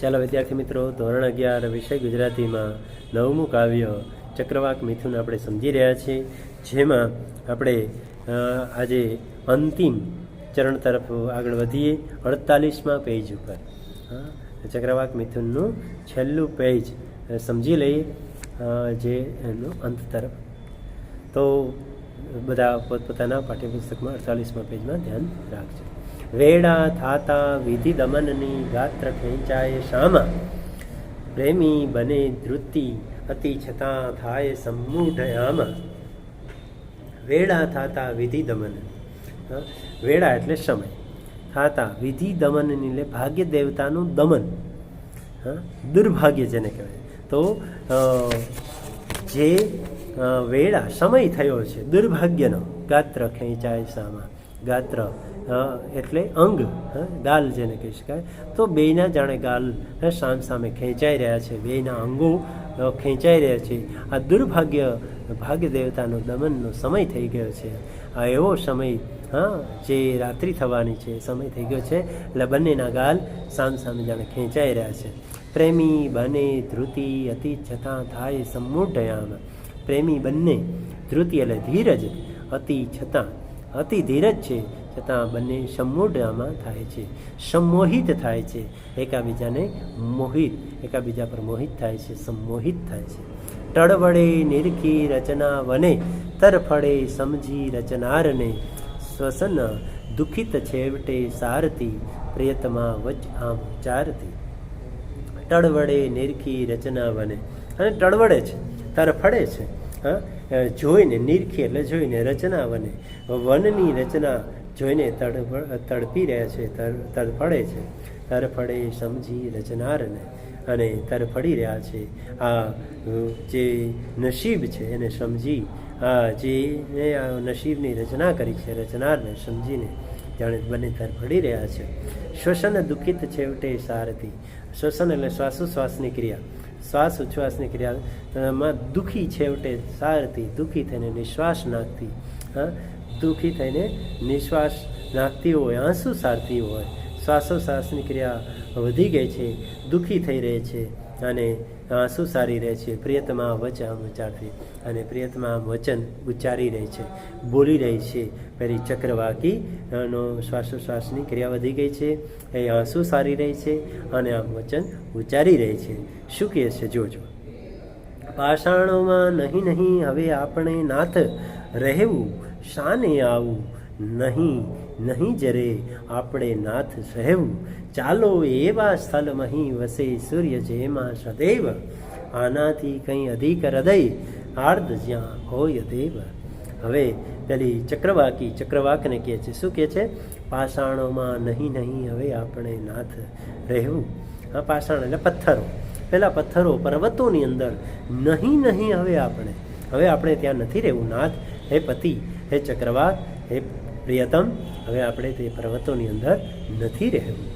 ચાલો વિદ્યાર્થી મિત્રો, ધોરણ અગિયાર, વિષય ગુજરાતીમાં નવમું કાવ્ય, ચક્રવાક મિથુન આપણે સમજી રહ્યા છીએ, જેમાં આપણે આજે અંતિમ ચરણ તરફ આગળ વધીએ, અડતાલીસમાં પેજ ઉપર. ચક્રવાક મિથુનનું છેલ્લું પેજ સમજી લઈએ જે એનું અંત તરફ. તો, બધા પોતપોતાના પાઠ્યપુસ્તકમાં અડતાલીસમાં પેજમાં ધ્યાન રાખજો. વેડા થાતા વિધિ દમનની ગાત્ર ખેંચાય શામાં. પ્રેમી બને ધૃતિ અતિ છતાં થાય સમૂઢયામાં વેડા થાતા વિધિ દમન. વેડા એટલે સમય. થાતા વિધિ દમનની લે ભાગ્ય દેવતાનું દમન. દુર્ભાગ્ય જેને કહેવાય. તો જે વેળા સમય થયો છે, દુર્ભાગ્યનો ગાત્ર ખેંચાય સામા ગાત્ર એટલે અંગ ગાલ જેને કહી શકાય. તો બેયના જાણે ગાલ સામ સામે ખેંચાઈ રહ્યા છે. બેયના અંગો ખેંચાઈ રહ્યા છે. આ દુર્ભાગ્ય ભાગ્ય દેવતાનો દમનનો સમય થઈ ગયો છે. આ એવો સમય, હા, જે રાત્રિ થવાની છે. સમય થઈ ગયો છે. એટલે બંનેના ગાલ સામ સામે જાણે ખેંચાઈ રહ્યા છે. પ્રેમી બને ધ્રુતિ, અતિ છતાં થાય સમૂઢયામ. પ્રેમી બંને ધ્રુતિ એટલે ધીરજ, અતિ છતાં અતિ ધીરજ છે, છતાં બંને સંમૂઢમાં થાય છે, સંમોહિત થાય છે. એકાબીજાને મોહિત, એકાબીજા પર મોહિત થાય છે, સંમોહિત થાય છે. ટળવડે નિરખી રચના વને તરફડે સમજી રચનારને. શ્વસન દુઃખિત છેવટે સારતી પ્રિયતમાં વચ આમ ચારતી ટળવડે નિરખી રચના વને. અને ટળવડે છે તરફડે છે, હા? જોઈને નિરખી એટલે જોઈને રચના વને વનની રચના જોઈને તડપ તડપી રહ્યા છે, તર તરફડે છે. તરફડે સમજી રચનારને અને તરફડી રહ્યા છે. આ જે નસીબ છે એને સમજી, આ, જે આ નસીબની રચના કરી છે, રચનારને સમજીને જાણે બંને તરફડી રહ્યા છે. શ્વસન દુઃખિત છેવટે સારથી. શ્વસન એટલે શ્વાસોશ્વાસની ક્રિયા. શ્વાસ ઉચ્છ્વાસની ક્રિયામાં દુઃખી છેવટે સારતી દુઃખી થઈને નિશ્વાસ નાખતી. હા? દુઃખી થઈને નિશ્વાસ નાખતી હોય, આંસુ સારતી હોય. શ્વાસોશ્વાસની ક્રિયા વધી ગઈ છે, દુઃખી થઈ રહે છે. અને આંસુ સારી રહે છે. પ્રિયતમા વચન ઉચ્ચારવી અને પ્રિયતમા વચન ઉચ્ચારી રહી છે. બોલી રહી છે. પેલી ચક્રવાકી નો શ્વાસોશ્વાસની ક્રિયા વધી ગઈ છે. એ આંસુ સારી રહી છે અને આમ વચન ઉચ્ચારી રહી છે. શું કહે છે? જોજો. પાષાણોમાં નહીં નહીં, હવે આપણે નાથ રહેવું, શાને આવું? નહીં નહીં જરે આપણે નાથ સહેવું. ચાલો એવા સ્થળ મહી વસે સૂર્ય જેમાં સદૈવ. આનાથી કંઈ અધિક હૃદય આર્દ જ્યાં હોય દેવ હવે પેલી ચક્રવાકી, ચક્રવાકને કહે છે. શું કહે છે? પાષાણોમાં નહીં નહીં, હવે આપણે નાથ રહેવું. આ પાષાણ એટલે પથ્થરો. પેલા પથ્થરો પર્વતોની અંદર નહીં નહીં, હવે આપણે. હવે આપણે ત્યાં નથી રહેવું. નાથ, હે પતિ, હે ચક્રવાત હે પ્રિયતમ, હવે આપણે તે પર્વતોની અંદર નથી રહેવું.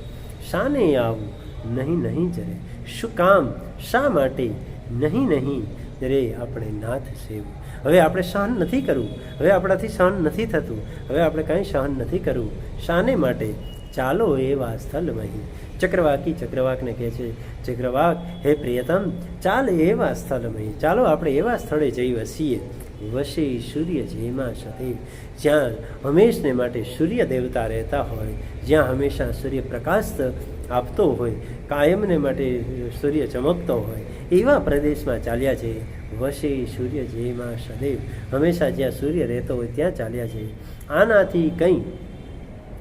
શાને આવું? નહીં નહીં જરે. શું કામ? શા માટે? નહીં નહીં રે આપણે નાથ સેવું. હવે આપણે સહન નથી કરવું. હવે આપણાથી સહન નથી થતું. હવે આપણે કાંઈ સહન નથી કરવું. શાને માટે? ચાલો એવા સ્થળમહી ચક્રવાકી ચક્રવાકને કહે છે, ચક્રવાક, હે પ્રિયતમ, ચાલ એવા સ્થળમહી ચાલો આપણે એવા સ્થળે જઈ વસીએ. વશે સૂર્ય જેમાં સદૈવ જ્યાં હંમેશને માટે સૂર્ય દેવતા રહેતા હોય, જ્યાં હંમેશા સૂર્ય પ્રકાશ આપતો હોય, કાયમને માટે સૂર્ય ચમકતો હોય, એવા પ્રદેશમાં ચાલ્યા છે વશે સૂર્ય જેમાં સદૈવ હંમેશા જ્યાં સૂર્ય રહેતો હોય ત્યાં ચાલ્યા છે આનાથી કંઈ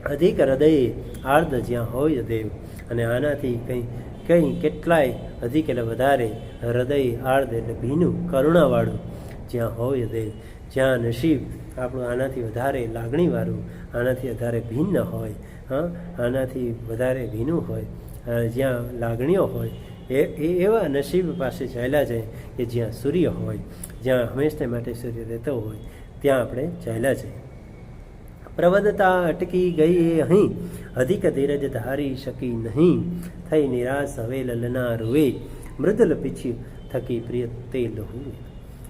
અધિક હૃદયે આર્ધ જ્યાં હોય દેવ. અને આનાથી કંઈ કંઈ કેટલાય અધિક એટલે વધારે હૃદય આર્ધ એટલે ભીનું કરુણાવાળું. જ્યાં હોય દેવ જ્યાં નસીબ આપણું આનાથી વધારે લાગણીવાળું, આનાથી વધારે ભિન્ન હોય, હા, આનાથી વધારે ભીનું હોય જ્યાં લાગણીઓ હોય, એ એવા નસીબ પાસે ચાલ્યા છે કે જ્યાં સૂર્ય હોય, જ્યાં હંમેશને માટે સૂર્ય રહેતો હોય, ત્યાં આપણે ચાલ્યા જાય પ્રવદતા અટકી ગઈ એ અહીં. અધિક ધીરજ ધારી શકી નહીં. થઈ નિરાશ હવે લલના રૂએ મૃદલ પીછી થકી પ્રિય તે લહુએ.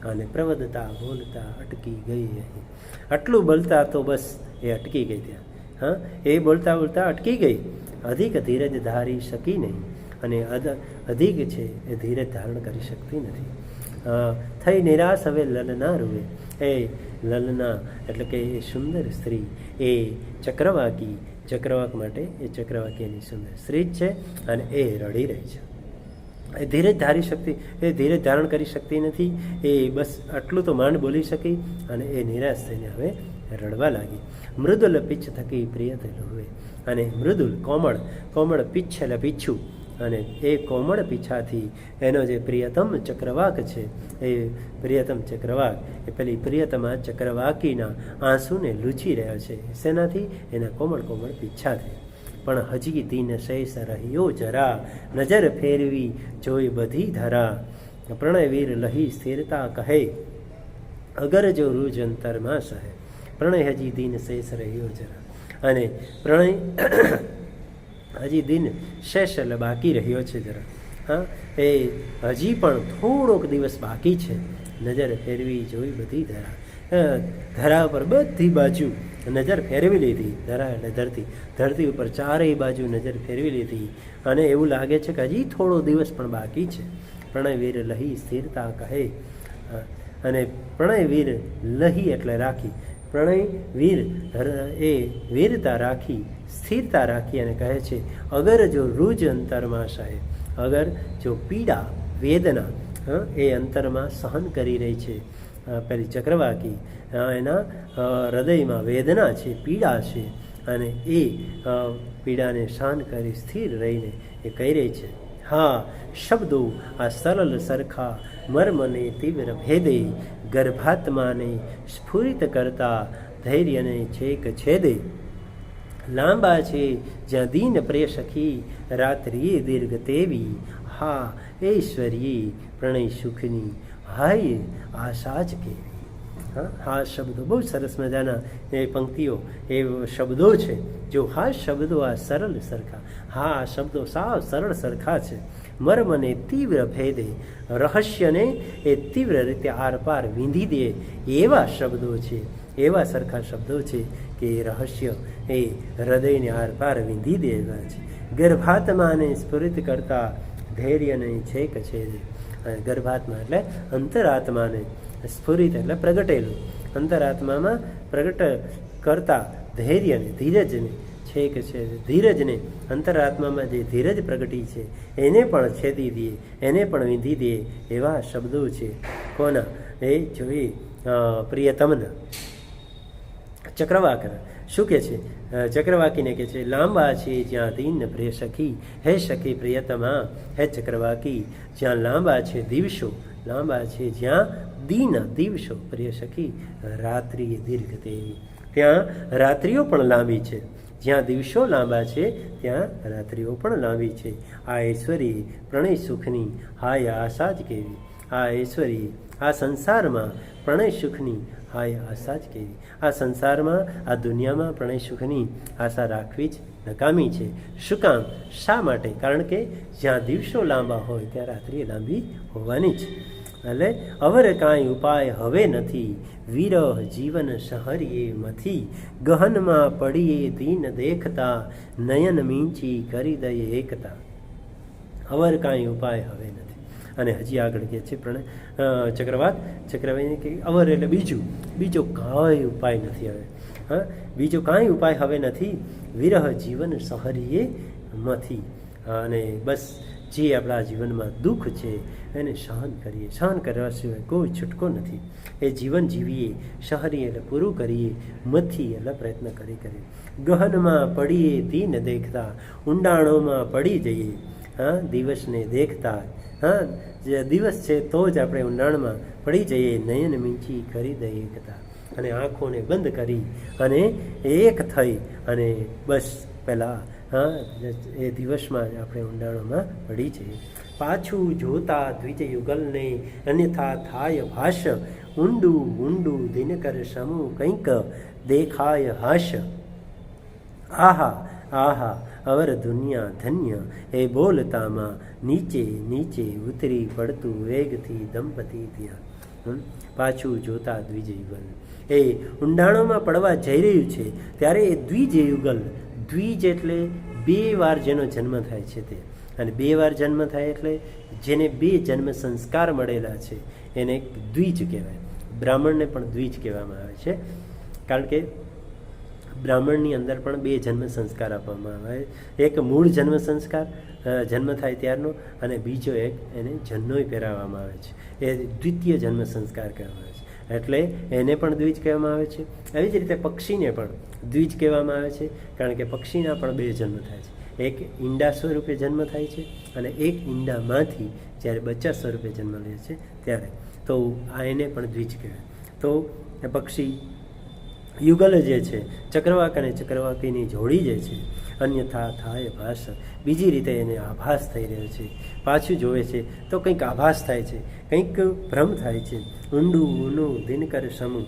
અને પ્રવદતા બોલતા અટકી ગઈ અહીં. આટલું બોલતા તો બસ એ અટકી ગઈ ત્યાં. હા, એ બોલતા બોલતા અટકી ગઈ. અધિક ધીરજ ધારી શકી નહીં અને અધ, અધિક છે એ ધીરજ ધારણ કરી શકતી નથી. થઈ નિરાશ હવે લલના રૂવે એ લલના એટલે કે એ સુંદર સ્ત્રી, એ ચક્રવાકી, ચક્રવાક માટે એ ચક્રવાકી એની સુંદર સ્ત્રી જ છે અને એ રડી રહી છે. ધીરજ ધારી શકતી, એ ધીરજ ધારણ કરી શકતી નથી, એ બસ આટલું તો માંડ બોલી શકી અને એ નિરાશ થઈને હવે રડવા લાગી. મૃદુલ પિચ્છ થકી પ્રિય થયેલું હવે. અને મૃદુલ કોમળ કોમળ પિચ્છ એટલે પીછું અને એ કોમળ પીછાથી એનો જે પ્રિયતમ ચક્રવાક છે, એ પ્રિયતમ ચક્રવાક, એ પેલી પ્રિયતમા ચક્રવાકીના આંસુને લૂછી રહ્યો છે. શેનાથી એના કોમળ કોમળ પીછાથી પણ હજી દિન શેષ રહ્યો જરા. નજર ફેરવી જોઈ બધી ધરા. પ્રણયવીર લહી સ્થિરતા કહે, અગર જો રૂજ અંતરમાં સહે. પ્રણય હજી દિન શેષ રહ્યો જરા. અને પ્રણય હજી દિન શેષ એટલે બાકી રહ્યો છે જરા. હા, એ હજી પણ થોડોક દિવસ બાકી છે. નજર ફેરવી જોઈ બધી ધરા. ધરા પર બધી બાજુ નજર ફેરવી લીધી, ધરા એટલે ધરતી. ધરતી ઉપર ચારેય બાજુ નજર ફેરવી લીધી. અને એવું લાગે છે કે હજી થોડો દિવસ પણ બાકી છે. પ્રણયવીર લહી સ્થિરતા કહે. અને પ્રણયવીર લહી એટલે રાખી. પ્રણય વીર એ વીરતા રાખી, સ્થિરતા રાખી અને કહે છે, અગર જો રૂજ અંતરમાં સાહેબ, અગર જો પીડા, વેદના એ અંતરમાં સહન કરી રહી છે પેલી ચક્રવાકી એના હૃદયમાં વેદના છે, પીડા છે અને એ પીડાને શાન કરી સ્થિર રહીને એ કહી રહી છે, હા, શબ્દો આ સરળ સરખા મર્મને તીવ્ર ભેદે ગર્ભાત્માને સ્ફુરિત કરતા ધૈર્યને છેક છેદે. લાંબા છે જ્યાં દીન પ્રે સખી રાત્રિએ દીર્ઘ તેવી. હા, ઐશ્વર્યે પ્રણય સુખની હાય આશા જ કેવી? હા હા શબ્દો બહુ સરસ મજાના એ પંક્તિઓ, એ શબ્દો છે. જો હા શબ્દો આ સરળ સરખા, હા આ શબ્દો સાવ સરળ સરખા છે. મર્મને તીવ્ર ભેદે, રહસ્યને એ તીવ્ર રીતે આરપાર વીંધી દે એવા શબ્દો છે. એવા સરખા શબ્દો છે કે રહસ્ય એ હૃદયને આરપાર વીંધી દે એવા છે. ગર્ભાત્માને સ્ફુરિત કરતા ધૈર્યને છેક છે ગર્ભાત્મા એટલે અંતરાત્માને સ્ફુરિત એટલે પ્રગટેલું. અંતરાત્મામાં પ્રગટ કરતા ધૈર્યને ધીરજને છેક છે. ધીરજને અંતરાત્મામાં જે ધીરજ પ્રગટી છે, એને પણ છેદી દે, એને પણ વિંધી દે એવા શબ્દો છે. કોના? એ જોઈએ પ્રિયતમના. ચક્રવાકર શું કે છે? ચક્રવાકીને કહે છે, લાંબા છે જ્યાં દીન પ્રિય સખી, હે સખી પ્રિયતમા, હે ચક્રવાકી, જ્યાં લાંબા છે દિવસો, લાંબા છે જ્યાં દીન દિવસો, પ્રિય સખી, રાત્રિ દીર્ઘ તેવી. ત્યાં રાત્રિઓ પણ લાંબી છે. જ્યાં દિવસો લાંબા છે, ત્યાં રાત્રિઓ પણ લાંબી છે. આ ઐશ્વરી પ્રણય સુખની, હાય આશા જ કેવી. આ ઐશ્વરી આ સંસારમાં પ્રણય સુખની હાય આશા જ કેવી આ સંસારમાં, આ દુનિયામાં પ્રણય સુખની આશા રાખવી જ નકામી છે. શું કામ? શા માટે? કારણ કે જ્યાં દિવસો લાંબા હોય, ત્યાં રાત્રિ લાંબી હોવાની જ. એટલે અવર કાંઈ ઉપાય હવે નથી. વિરહ જીવન સહરીએ મથી. ગહનમાં પડીએ દીન દેખતા, નયન મીંચી કરી દઈએ એકતા. અવર કાંઈ ઉપાય હવે નથી. અને હજી આગળ કે છે પણ ચક્રવાત ચક્રવાત કે અવર એટલે બીજું, બીજો કાંઈ ઉપાય નથી હવે. હા? બીજો કાંઈ ઉપાય હવે નથી. વિરહ જીવન સહરીએ મથી. અને બસ જે આપણા જીવનમાં દુઃખ છે, એને સહન કરીએ. સહન કરવા સિવાય કોઈ છૂટકો નથી. એ જીવન જીવીએ શહરી એટલે પૂરું કરીએ, મથી એટલે પ્રયત્ન કરી કરીએ. ગહનમાં પડીએ દીન દેખતા, ઊંડાણોમાં પડી જઈએ. હા? દિવસને દેખતા હા, જે દિવસ છે, તો જ આપણે ઊંડાણમાં પડી જઈએ, નયન મીંચી કરી દઈએ એકતા અને આંખોને બંધ કરી અને એક થઈ અને બસ પહેલાં, હા એ દિવસમાં જ આપણે ઊંડાણોમાં પડી જઈએ. પાછું જોતા દ્વિજ યુગલને અન્યથા થાય ભાષ ઊંડું ઊંડું દિનકર સમૂહ કંઈક દેખાય હાશ આહા આહા અવર દુનિયા ધન્ય એ બોલતામાં નીચે નીચે ઉતરી પડતું વેગથી દંપતી ત્યાં? પાછું જોતા દ્વિજયુગલ એ ઊંડાણોમાં પડવા જઈ રહ્યું છે. ત્યારે એ દ્વિજયુગલ, દ્વિજ એટલે બે વાર જેનો જન્મ થાય છે તે. અને બે વાર જન્મ થાય એટલે જેને બે જન્મ સંસ્કાર મળેલા છે, એને દ્વિજ કહેવાય. બ્રાહ્મણને પણ દ્વિજ કહેવામાં આવે છે. કારણ કે બ્રાહ્મણની અંદર પણ બે જન્મ સંસ્કાર આપવામાં આવે એક મૂળ જન્મ સંસ્કાર જન્મ થાય ત્યારનો અને બીજો એક એને જન્નોય પહેરાવવામાં આવે છે. એ દ્વિતીય જન્મ સંસ્કાર કહેવામાં આવે છે. એટલે એને પણ દ્વિજ કહેવામાં આવે છે. એવી જ રીતે પક્ષીને પણ દ્વિજ કહેવામાં આવે છે, કારણ કે પક્ષીના પણ બે જન્મ થાય છે. એક ઈંડા સ્વરૂપે જન્મ થાય છે અને એક ઈંડામાંથી જ્યારે બચ્ચા સ્વરૂપે જન્મ લે છે ત્યારે. તો આ એને પણ દ્વિજ કહેવાય. તો પક્ષી યુગલ જે છે, ચક્રવાક અને ચક્રવાકીની જોડી જે છે, અન્યથા થાય ભાષ બીજી રીતે એને આભાસ થઈ રહ્યો છે. પાછું જોવે છે, તો કંઈક આભાસ થાય છે, કંઈક ભ્રમ થાય છે. ઊંડું ઊંડું, દિનકર સમૂહ.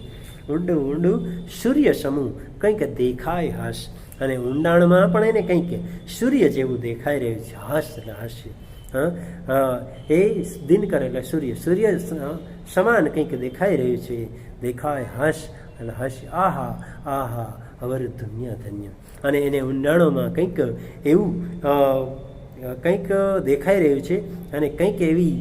ઊંડું ઊંડું, સૂર્ય સમૂહ. કંઈક દેખાય હાસ. અને ઊંડાણમાં પણ એને કંઈક સૂર્ય જેવું દેખાઈ રહ્યું છે. હાસ અને હાસ્ય એ દિનકર એટલે સૂર્ય. સૂર્ય સમાન કંઈક દેખાઈ રહ્યું છે. દેખાય હાશ અને હશે આહા આહા અવર ધન્ય ધન્ય. અને એને ઊંડાણોમાં કંઈક એવું કંઈક દેખાઈ રહ્યું છે અને કંઈક એવી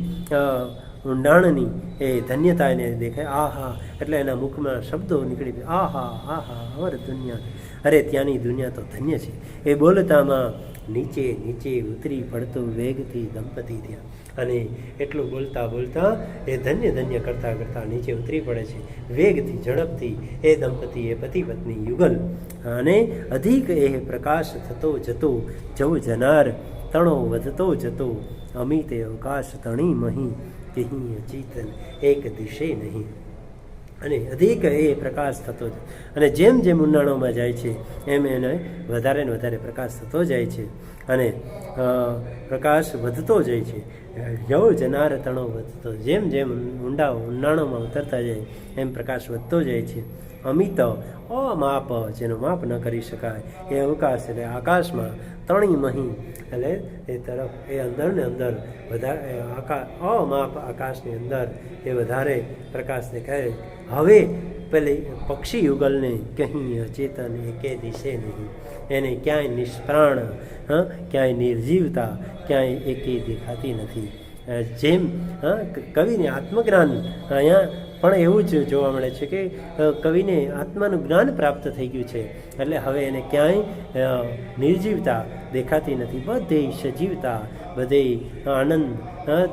ઊંડાણની એ ધન્યતા એને દેખાય. આહા, એટલે એના મુખમાં શબ્દો નીકળી ગયા. આહા આહા અવર દુનિયા અરે, ત્યાંની દુનિયા તો ધન્ય છે. એ બોલતામાં નીચે નીચે ઉતરી પડતું વેગથી દંપતી થયા અને એટલું બોલતા બોલતા એ ધન્ય ધન્ય કરતા કરતાં નીચે ઉતરી પડે છે. વેગથી, ઝડપથી એ દંપતી, એ પતિ પત્ની યુગલ. અને અધિક એ પ્રકાશ થતો જતો, જવ જનાર, તણો વધતો જતો, અમિત અવકાશ તણી મહી કહી ચેતન, એક દિશે નહીં. અને અધિક એ પ્રકાશ થતો જ. અને જેમ જેમ ઉનાળોમાં જાય છે, એમ એને વધારે ને વધારે પ્રકાશ થતો જાય છે. અને પ્રકાશ વધતો જાય છે. જવ જનાર તણો વધતો. જેમ જેમ ઊંડા ઉનાળોમાં ઉતરતા જાય, એમ પ્રકાશ વધતો જાય છે. અમિત અમાપ જેનો માપ ન કરી શકાય. એ અવકાશ એટલે આકાશમાં ત્રણી મહી. એટલે એ તરફ, એ અંદર ને અંદર વધારે આકાશ અમાપ આકાશની અંદર એ વધારે પ્રકાશ દેખાય. હવે પેલી પક્ષી યુગલને કહી અચેતન એકે દિશે નહીં. એને ક્યાંય નિષ્પ્રાણ, હા, ક્યાંય નિર્જીવતા, ક્યાંય એકે દેખાતી નથી. જેમ કવિને આત્મજ્ઞાન અહીંયા પણ એવું જ જોવા મળે છે કે કવિને આત્માનું જ્ઞાન પ્રાપ્ત થઈ ગયું છે. એટલે હવે એને ક્યાંય નિર્જીવતા દેખાતી નથી. બધે સજીવતા બધે આનંદ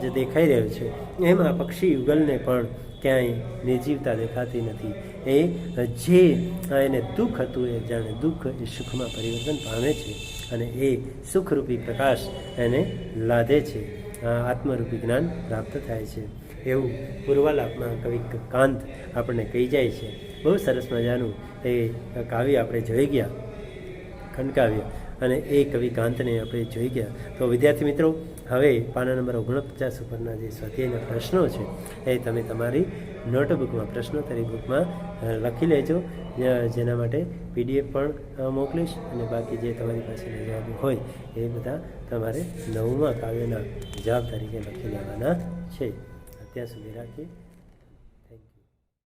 જ દેખાઈ રહ્યો છે. એમાં પક્ષી યુગલને પણ ક્યાંય નિર્જીવતા દેખાતી નથી. એ જે એને દુઃખ હતું એ જાણે દુઃખ એ સુખમાં પરિવર્તન પામે છે અને એ સુખરૂપી પ્રકાશ એને લાદે છે. આત્મરૂપી જ્ઞાન પ્રાપ્ત થાય છે. એવું પૂર્વાલાપમાં કવિ કાંત આપણને કહી જાય છે. બહુ સરસ મજાનું એ કાવ્ય આપણે જોઈ ગયા, ખંડકાવ્ય. અને એ કવિ કાંતને આપણે જોઈ ગયા. તો વિદ્યાર્થી મિત્રો, હવે પાના નંબર ઓગણપચાસ ઉપરના જે સ્વાધ્યાયના પ્રશ્નો છે, એ તમે તમારી નોટબુકમાં, પ્રશ્નોત્તરી બુકમાં લખી લેજો. જેના માટે પીડીએફ પણ મોકલીશ. અને બાકી જે તમારી પાસેના જવાબ હોય, એ બધા તમારે નવમા કાવ્યના જવાબ તરીકે લખી લેવાના છે. te asumirá aquí.